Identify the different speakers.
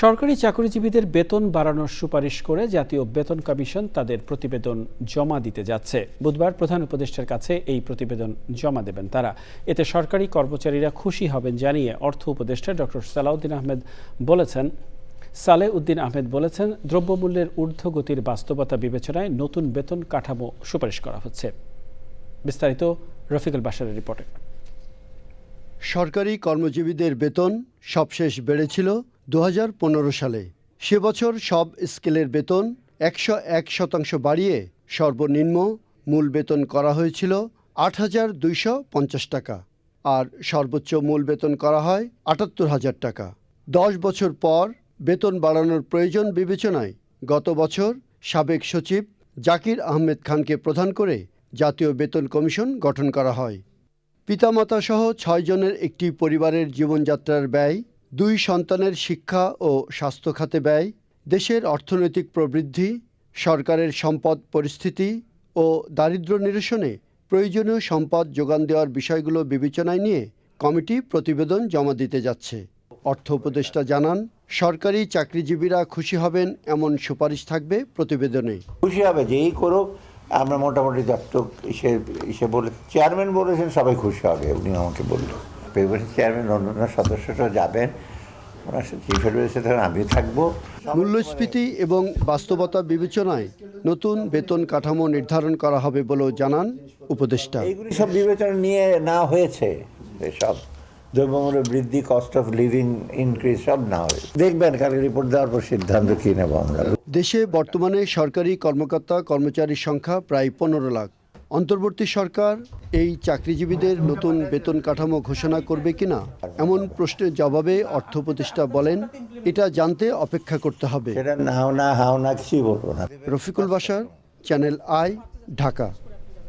Speaker 1: সরকারি চাকরিজীবীদের বেতন বাড়ানোর সুপারিশ করে জাতীয় বেতন কমিশন তাদের প্রতিবেদন জমা দিতে যাচ্ছে। বুধবার প্রধান উপদেষ্টার কাছে এই প্রতিবেদন জমা দেবেন তারা। এতে সরকারি কর্মচারীরা খুশি হবেন জানিয়ে অর্থ উপদেষ্টা ডক্টর সালাউদ্দিন আহমেদ বলেছেন সালে উদ্দিন আহমেদ বলেছেন, দ্রব্যমূল্যের ঊর্ধ্বগতির বাস্তবতা বিবেচনায় নতুন বেতন কাঠামো সুপারিশ করা হচ্ছে। বিস্তারিত রফিকুল বাসারের রিপোর্টে।
Speaker 2: সরকারি কর্মজীবীদের বেতন সবশেষ বেড়েছিল দু হাজার পনেরো সালে সে বছর সব স্কেলের বেতন একশো এক শতাংশ বাড়িয়ে সর্বনিম্ন মূল বেতন করা হয়েছিল আট হাজার দুইশো পঞ্চাশ টাকা আর সর্বোচ্চ মূল বেতন করা হয় আটাত্তর হাজার টাকা। দশ বছর পর বেতন বাড়ানোর প্রয়োজন বিবেচনায় গত বছর সাবেক সচিব জাকির আহমেদ খানকে প্রধান করে জাতীয় বেতন কমিশন গঠন করা হয়। পিতামাতা সহ ছয়জনের একটি পরিবারের জীবনযাত্রার ব্যয় দুই সন্তানের শিক্ষা ও স্বাস্থ্য খাতে ব্যয়, দেশের অর্থনৈতিক প্রবৃদ্ধি, সরকারের সম্পদ পরিস্থিতি ও দারিদ্র্য নিরসনে প্রয়োজনীয় সম্পদ যোগান দেওয়ার বিষয়গুলো বিবেচনায় নিয়ে কমিটি প্রতিবেদন জমা দিতে যাচ্ছে। অর্থ উপদেষ্টা জানান, সরকারি চাকরিজীবীরা খুশি হবেন এমন সুপারিশ থাকবে প্রতিবেদনে।
Speaker 3: খুশি হবে, যেই করুক, আমরা মোটামুটি সে সে বলে, চেয়ারম্যান বলেছেন, সবাই খুশি হবে, উনি আমাকে বললেন পেপারের চেয়ারম্যান অন্যান্য সদস্যরা যাবেন। ওনার চিফ এডভাইসার আমি থাকব।
Speaker 2: মূল্যস্ফীতি এবং বাস্তবতা বিবেচনায় নতুন বেতন কাঠামো নির্ধারণ করা হবে বলেও জানান উপদেষ্টা।
Speaker 3: এইগুলি সব বিবেচনা নিয়ে না হয়েছে। সব দ্রব্যমূল্য বৃদ্ধি কস্ট অফ লিভিং ইনক্রিজ সব না হয়েছে। দেখবেন কালকে রিপোর্ট দেওয়ার পর সিদ্ধান্ত কী নেব আমরা।
Speaker 2: দেশে বর্তমানে সরকারি কর্মকর্তা কর্মচারীর সংখ্যা প্রায় পনেরো লাখ। অন্তর্বর্তী সরকার এই চাকরিজীবীদের নতুন বেতন কাঠামো ঘোষণা করবে কিনা? এমন প্রশ্নের জবাবে অর্থ প্রতিষ্ঠা বলেন এটা জানতে অপেক্ষা করতে হবে। রফিকুল বাসার চ্যানেল আই ঢাকা।